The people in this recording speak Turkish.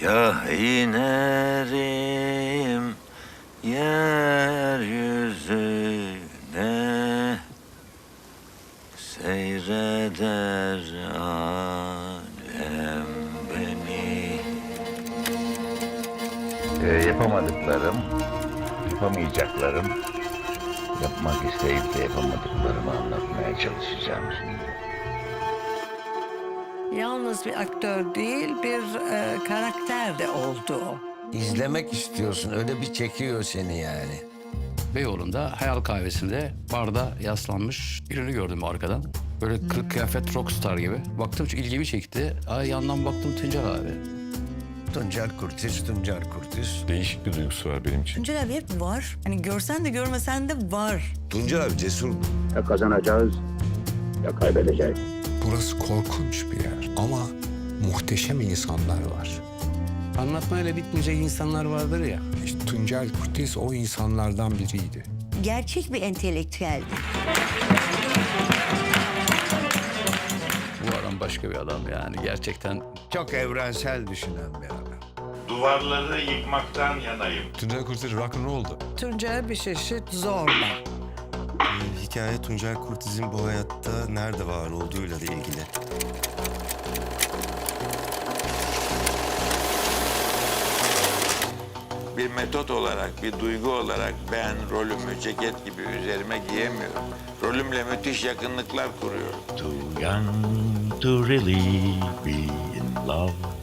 Kah inerim yeryüzüne Seyreder alem beni Ee, yapamadıklarım, yapamayacaklarım, yapmak isteyip de yapamadıklarımı anlatmaya çalışacağım şimdi. Yalnız bir aktör değil, bir e, karakter de oldu o. İzlemek istiyorsun. Öyle bir çekiyor seni yani. Beyoğlu'nda hayal kahvesinde barda yaslanmış birini gördüm arkadan. Böyle kırk kıyafet rockstar gibi. Baktım ilgimi çekti. Ay yandan baktım Tuncer abi. Tuncer Kurtiz, Tuncer Kurtiz. Değişik bir duygusu var benim için. Tuncel abi hep var. Hani görsen de görmesen de var. Tuncer abi cesur. Ya kazanacağız ya kaybedeceğiz. Burası korkunç bir yer ama muhteşem insanlar var. Anlatmayla bitmeyecek insanlar vardır ya. İşte Tuncel Kurtiz o insanlardan biriydi. Gerçek bir entelektüeldi. Bu adam başka bir adam yani gerçekten. Çok evrensel düşünen bir adam. Duvarları yıkmaktan yanayım. Tuncel Kurtiz rock'n'roll'du. Tuncel bir çeşit zorba. Hikaye Tuncel Kurtiz'in bu hayatta nerede var olduğuyla da ilgili. Bir metot olarak, bir duygu olarak ben rolümü ceket gibi üzerime giyemiyorum. Rolümle müthiş yakınlıklar kuruyorum. Too young to really be in love.